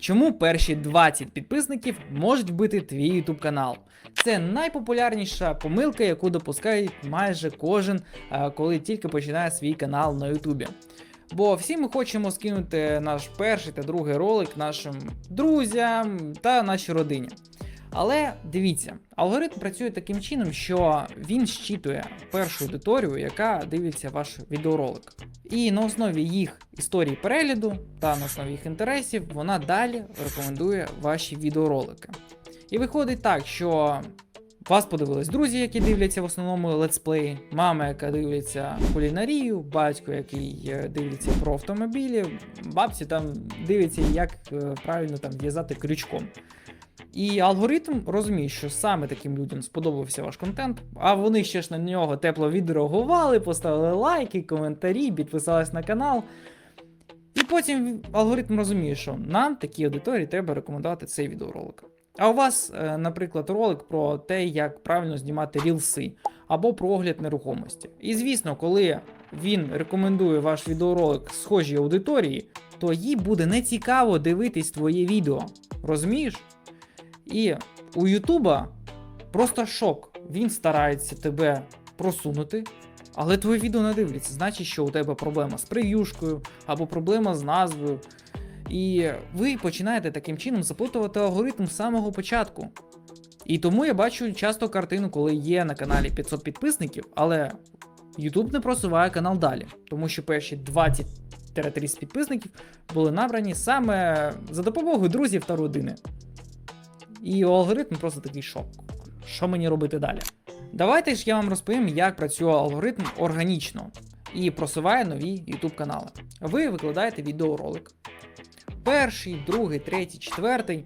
Чому перші 20 підписників можуть вбити твій YouTube канал? Це найпопулярніша помилка, яку допускає майже кожен, е, коли тільки починає свій канал на YouTube. Бо всі ми хочемо скинути наш перший та другий ролик нашим друзям та нашій родині. Але дивіться, алгоритм працює таким чином, що він щитує першу аудиторію, яка дивиться ваш відеоролик. І на основі їх історії перегляду та на основі їх інтересів вона далі рекомендує ваші відеоролики. І виходить так, що вас подивились друзі, які дивляться в основному летсплеї, мама, яка дивиться кулінарію, батько, який е, дивиться про автомобілі, бабці там дивиться, як е, правильно там в'язати крючком. І алгоритм розуміє, що саме таким людям сподобався ваш контент, а вони ще ж на нього тепло відреагували, поставили лайки, коментарі, підписались на канал. І потім алгоритм розуміє, що нам такій аудиторії треба рекомендувати цей відеоролик. А у вас, е, наприклад, ролик про те, як правильно знімати рілси або про огляд нерухомості. І звісно, коли він рекомендує ваш відеоролик схожій аудиторії, то їй буде нецікаво дивитись твоє відео. Розумієш? І у Ютуба просто шок. Він старається тебе просунути, але твоє відео не дивляться. Значить, що у тебе проблема з прев'юшкою або проблема з назвою. І ви починаєте таким чином заплутувати алгоритм з самого початку. І тому я бачу часто картину, коли є на каналі 500 підписників, але YouTube не просуває канал далі, тому що перші 20-30 підписників були набрані саме за допомогою друзів та родини. І алгоритм просто такий шок. Що мені робити далі? Давайте ж я вам розповім, як працює алгоритм органічно і просуває нові YouTube канали. Ви викладаєте відеоролик. Перший, другий, третій, четвертий.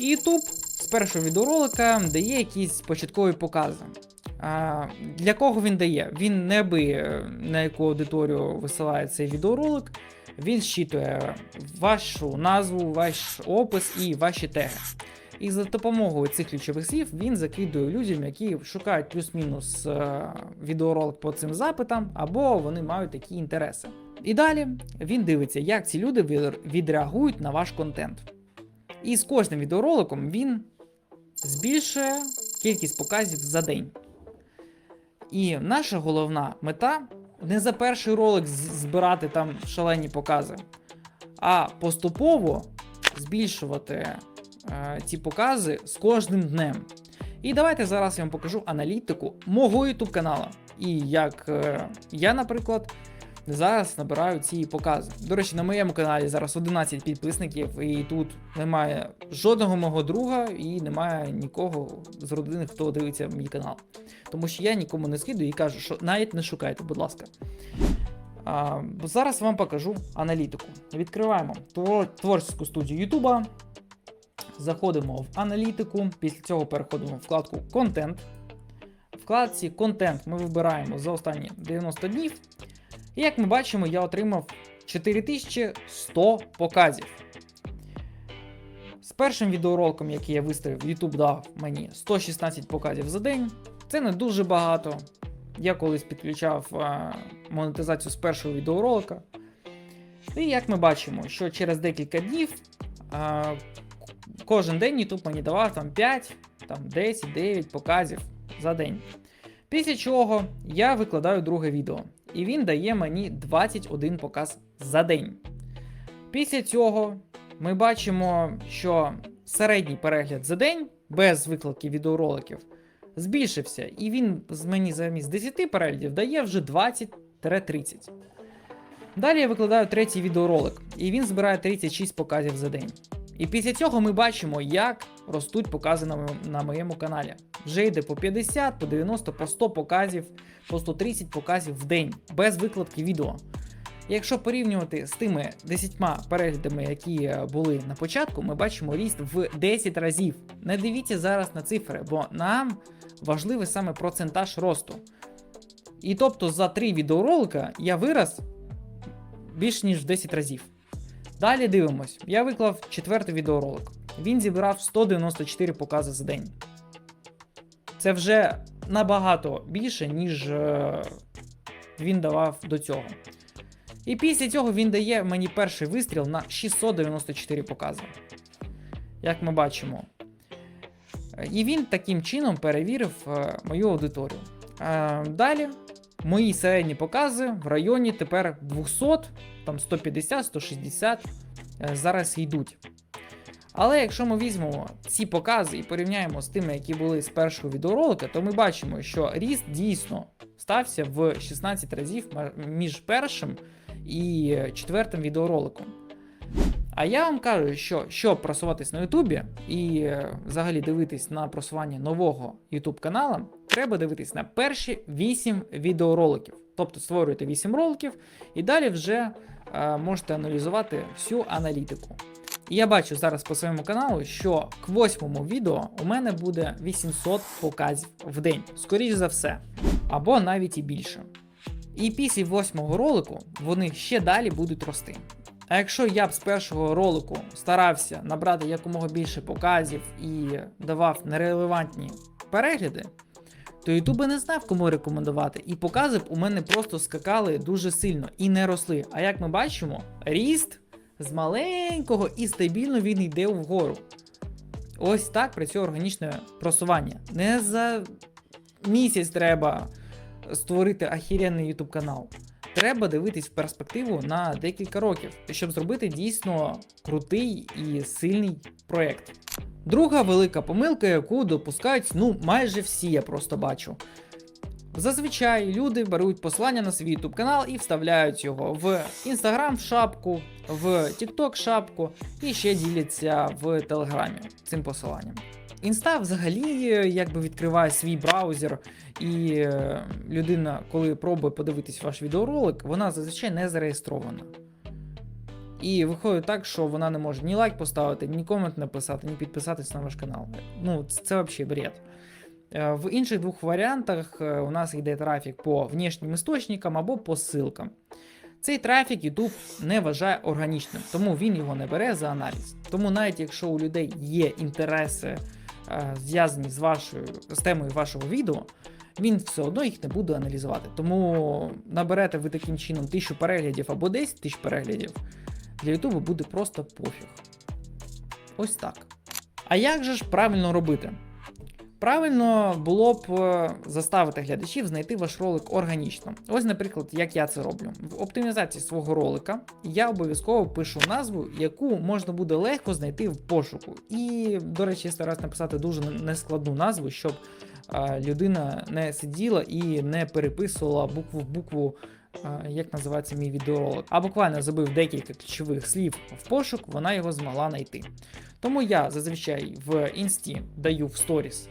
І YouTube з першого відеоролика дає якісь початкові покази. А, для кого він дає? Він не би е, на яку аудиторію висилає цей відеоролик. Він щитує вашу назву, ваш опис і ваші теги. І за допомогою цих ключових слів він закидує людям, які шукають плюс-мінус е, відеоролик по цим запитам, або вони мають такі інтереси. І далі він дивиться, як ці люди відреагують на ваш контент. І з кожним відеороликом він збільшує кількість показів за день. І наша головна мета не за перший ролик збирати там шалені покази, а поступово збільшувати ці покази з кожним днем. І давайте зараз я вам покажу аналітику мого YouTube канала. І як е, я, наприклад, зараз набираю ці покази. До речі, на моєму каналі зараз 11 підписників, і тут немає жодного мого друга і немає нікого з родини, хто дивиться мій канал. Тому що я нікому не скидую і кажу, що навіть не шукайте, будь ласка. А, зараз вам покажу аналітику. Відкриваємо твор- творчу студію Ютуба. Заходимо в аналітику. Після цього переходимо в вкладку Контент. В вкладці Контент ми вибираємо за останні 90 днів. І як ми бачимо, я отримав 4100 показів. З першим відеороликом, який я виставив, YouTube дав мені 116 показів за день. Це не дуже багато. Я колись підключав е, монетизацію з першого відеоролика. І як ми бачимо, що через декілька днів е, кожен день YouTube мені давав там 5, там 10, 9 показів за день. Після чого я викладаю друге відео, і він дає мені 21 показ за день. Після цього ми бачимо, що середній перегляд за день без викладки відеороликів збільшився, і він з мені замість 10 переглядів дає вже 20-30. Далі я викладаю третій відеоролик, і він збирає 36 показів за день. І після цього ми бачимо, як ростуть покази на, моєму- на моєму каналі. Вже йде по 50, по 90, по 100 показів, по 130 показів в день, без викладки відео. Якщо порівнювати з тими 10 переглядами, які е, були на початку, ми бачимо ріст в 10 разів. Не дивіться зараз на цифри, бо нам важливий саме процентаж росту. І тобто за 3 відеоролика я вирос більш ніж в 10 разів. Далі дивимось. Я виклав четвертий відеоролик. Він зібрав 194 покази за день. Це вже набагато більше, ніж е, він давав до цього. І після цього він дає мені перший вистріл на 694 покази. Як ми бачимо. І він таким чином перевірив е, мою аудиторію. Е, Далі мої середні покази в районі тепер 200, там 150, 160 е, зараз йдуть. Але якщо ми візьмемо ці покази і порівняємо з тими, які були з першого відеоролика, то ми бачимо, що ріст дійсно стався в 16 разів між першим і четвертим відеороликом. А я вам кажу, що щоб просуватись на Ютубі і е, взагалі дивитись на просування нового YouTube канала, треба дивитись на перші 8 відеороликів. Тобто створюєте 8 роликів і далі вже е, можете аналізувати всю аналітику. І я бачу зараз по своєму каналу, що к восьмому відео у мене буде 800 показів в день, скоріш за все, або навіть і більше. І після восьмого ролику вони ще далі будуть рости. А якщо я б з першого ролику старався набрати якомога більше показів і давав нерелевантні перегляди, то YouTube би не знав, кому рекомендувати, і покази б у мене просто скакали дуже сильно і не росли. А як ми бачимо, ріст з маленького і стабільно він йде вгору. Ось так працює органічне просування. Не за місяць треба створити ахіренний YouTube канал. Треба дивитись в перспективу на декілька років, щоб зробити дійсно крутий і сильний проєкт. Друга велика помилка, яку допускають ну майже всі, я просто бачу. Зазвичай люди беруть посилання на свій YouTube канал і вставляють його в Instagram в шапку, в TikTok шапку і ще діляться в Телеграмі цим посиланням. Інста взагалі якби відкриває свій браузер, і е, людина, коли пробує подивитись ваш відеоролик, вона зазвичай не зареєстрована. І виходить так, що вона не може ні лайк поставити, ні комент написати, ні підписатись на ваш канал. Ну, це, це взагалі бред. Е, В інших двох варіантах е, у нас йде трафік по внешнім істочникам або по ссылкам. Цей трафік YouTube не вважає органічним, тому він його не бере за аналіз. Тому навіть якщо у людей є інтереси, зв'язані з вашою з темою вашого відео, він все одно їх не буде аналізувати. Тому наберете ви таким чином 1000 переглядів або 10 тисяч переглядів, для Ютубу буде просто пофіг. Ось так. А як же ж правильно робити? Правильно було б е, заставити глядачів знайти ваш ролик органічно. Ось, наприклад, як я це роблю. В оптимізації свого ролика я обов'язково пишу назву, яку можна буде легко знайти в пошуку. І, до речі, я стараюсь написати дуже нескладну назву, щоб е, людина не сиділа і не переписувала букву в букву. Як називається мій відеоролик, а буквально забив декілька ключових слів в пошук, вона його змогла знайти. Тому я зазвичай в інсті даю в сторіс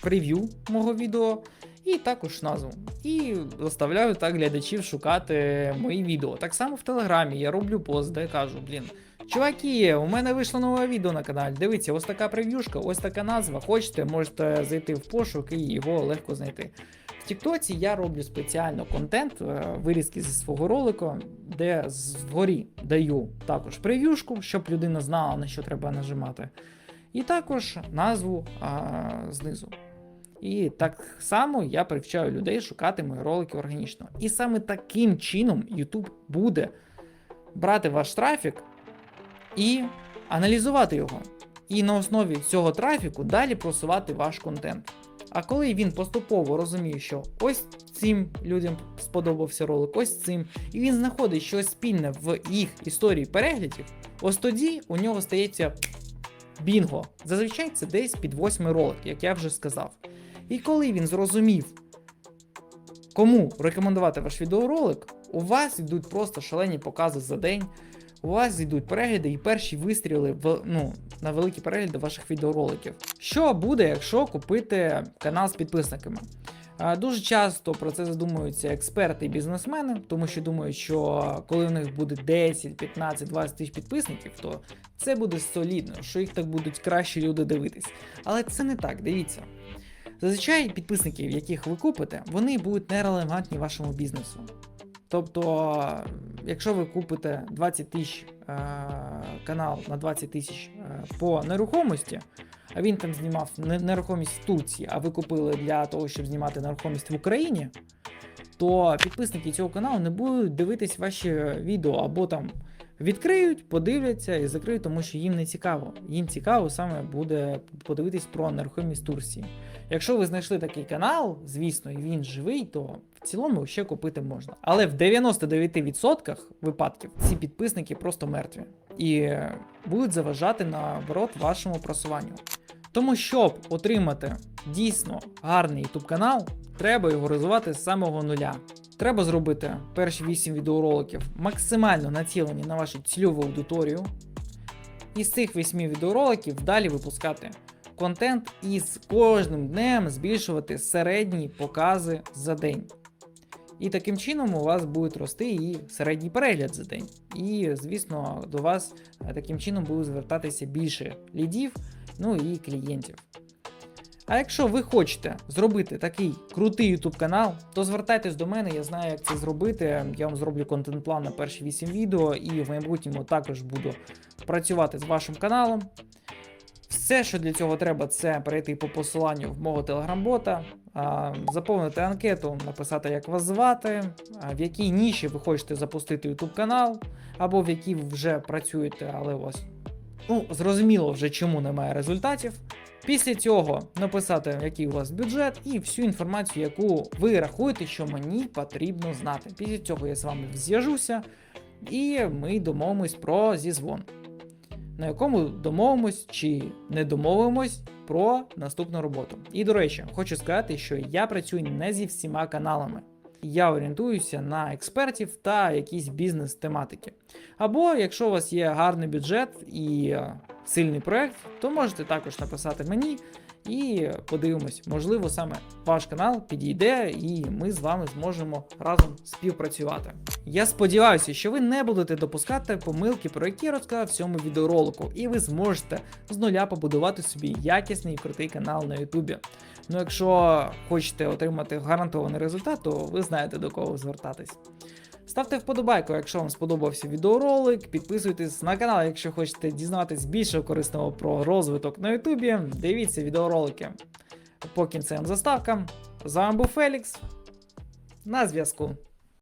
прев'ю мого відео і також назву. І заставляю так глядачів шукати мої відео. Так само в Телеграмі я роблю пост, де кажу, блін. Чуваки, у мене вийшло нове відео на каналі. Дивіться, ось така прев'юшка, ось така назва. Хочете, можете зайти в пошук і його легко знайти. В Тіктоці я роблю спеціально контент, е, вирізки зі свого ролику, де згорі даю також прев'юшку, щоб людина знала, на що треба нажимати. І також назву а, знизу. І так само я привчаю людей шукати мої ролики органічно. І саме таким чином YouTube буде брати ваш трафік і аналізувати його. І на основі цього трафіку далі просувати ваш контент. А коли він поступово розуміє, що ось цим людям сподобався ролик, ось цим, і він знаходить щось спільне в їх історії переглядів, ось тоді у нього стається бінго. Зазвичай це десь під восьмий ролик, як я вже сказав. І коли він зрозумів, кому рекомендувати ваш відеоролик, у вас йдуть просто шалені покази за день. У вас йдуть перегляди і перші вистріли в, ну, на великі перегляди ваших відеороликів. Що буде, якщо купити канал з підписниками? Дуже часто про це задумуються експерти і бізнесмени, тому що думають, що коли в них буде 10, 15, 20 тисяч підписників, то це буде солідно, що їх так будуть краще люди дивитись. Але це не так, дивіться. Зазвичай підписників, яких ви купите, вони будуть нерелевантні вашому бізнесу. Тобто, якщо ви купите 20 тисяч е, канал на 20 тисяч е, по нерухомості, а він там знімав не- нерухомість в Турції, а ви купили для того, щоб знімати нерухомість в Україні, то підписники цього каналу не будуть дивитись ваші відео або там відкриють, подивляться і закриють, тому що їм не цікаво. Їм цікаво саме буде подивитись про нерухомість Турції. Якщо ви знайшли такий канал, звісно, і він живий, то в цілому ще купити можна. Але в 99% випадків ці підписники просто мертві і будуть заважати наоборот вашому просуванню. Тому, щоб отримати дійсно гарний YouTube канал, треба його розвивати з самого нуля. Треба зробити перші 8 відеороликів максимально націлені на вашу цільову аудиторію. І з цих 8 відеороликів далі випускати контент і з кожним днем збільшувати середні покази за день. І таким чином у вас буде рости і середній перегляд за день. І, звісно, до вас е, таким чином буде звертатися більше лідів, ну і клієнтів. А якщо ви хочете зробити такий крутий YouTube канал, то звертайтесь до мене, я знаю, як це зробити. Я вам зроблю контент-план на перші 8 відео, і в майбутньому також буду працювати з вашим каналом. Все, що для цього треба, це перейти по посиланню в мого телеграм-бота, заповнити анкету, написати, як вас звати, в якій ніші ви хочете запустити YouTube канал, або в якій ви вже працюєте, але у вас ну, зрозуміло вже чому немає результатів. Після цього написати, який у вас бюджет, і всю інформацію, яку ви рахуєте, що мені потрібно знати. Після цього я з вами зв'яжуся, і ми домовимось про зізвон на якому домовимось чи не домовимось про наступну роботу. І до речі, хочу сказати, що я працюю не зі всіма каналами. Я орієнтуюся на експертів та якісь бізнес-тематики. Або якщо у вас є гарний бюджет і е, сильний проект, то можете також написати мені і подивимось, можливо, саме ваш канал підійде, і ми з вами зможемо разом співпрацювати. Я сподіваюся, що ви не будете допускати помилки, про які я розказав в цьому відеоролику, і ви зможете з нуля побудувати собі якісний і крутий канал на Ютубі. Ну, якщо хочете отримати гарантований результат, то ви знаєте до кого звертатись. Ставте вподобайку, якщо вам сподобався відеоролик, підписуйтесь на канал, якщо хочете дізнатись більше корисного про розвиток на Ютубі. Дивіться відеоролики по кінцевим заставкам. З вами був Фелікс. На зв'язку.